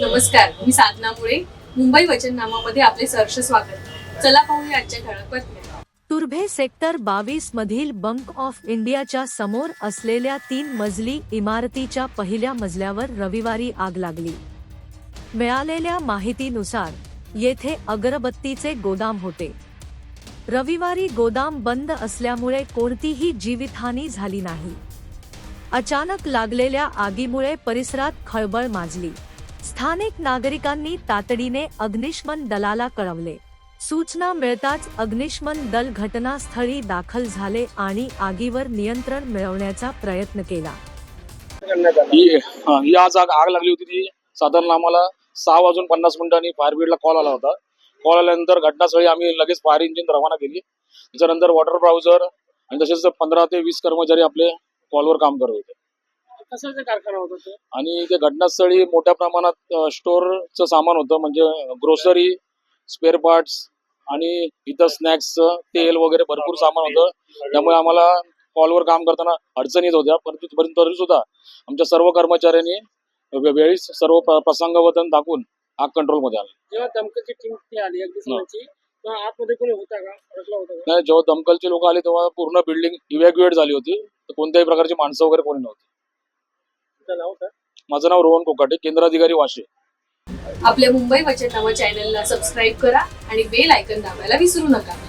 नमस्कार मी साधना मुळे. मुंबई वचननामामध्ये आपले सहर्ष स्वागत. चला पाहूया आजच्या ठळक बातम्या. तुर्भे सेक्टर बावीस मधील बंक ऑफ इंडियाच्या समोर असलेल्या तीन मजली इमारतीच्या पहिल्या मजल्यावर रविवारी आग लागली. मिळालेल्या माहितीनुसार येथे अगरबत्तीचे गोदाम होते. रविवारी गोदाम बंद असल्यामुळे कोणतीही जीवितहानी झाली नाही. अचानक लागलेल्या आगीमुळे परिसरात खळबळ माजली. स्थानिक नागरिकांनी तातडीने अग्निशमन दलाला कळवले. सूचना मिळताच अग्निशमन दल घटनास्थळी दाखल झाले आणि आगीवर नियंत्रण मिळवण्याचा प्रयत्न केला. ही जाग आज आग आग लागली होती ती. साधारण आम्हाला सहा वाजून पन्नास मिनिटांनी फायर ब्रिगेडला कॉल आला होता. कॉल आल्यानंतर घटनास्थळी आम्ही लगेच फायर इंजिन रवाना केली. त्याच्यानंतर वॉटर ब्राउझर आणि तसेच पंधरा ते वीस कर्मचारी आपले कॉलवर काम करत होते. कशाचा कारखाना होता तो? आणि ते घटनास्थळी मोठ्या प्रमाणात स्टोअरचं सामान होतं म्हणजे ग्रोसरी स्पेअर पार्ट्स आणि इतर स्नॅक्सचं तेल वगैरे भरपूर सामान होतं. त्यामुळे आम्हाला कॉलवर काम करताना अडचणी येत होत्या. परंतु परंतु तरी सुद्धा आमच्या सर्व कर्मचाऱ्यांनी वे- वेळीच सर्व प्र- प्रसंगवतन दाखवून आग कंट्रोलमध्ये आली. जेव्हा दमकलची टीम ती आली तेव्हा आतमध्ये कोणी होता का? अडकला होता का? नाही जेव्हा दमकलचे लोक आले तेव्हा पूर्ण बिल्डिंग इव्हॅक्युएट झाली होती. तर कोणत्याही प्रकारची माणसं वगैरे कोणी नव्हती. नाव माझं नाव रोहन कोकाटे केंद्राधिकारी वाशे. आपल्या मुंबई वचननामा चॅनलला सबस्क्राईब करा आणि बेल आयकन दाबायला विसरू नका.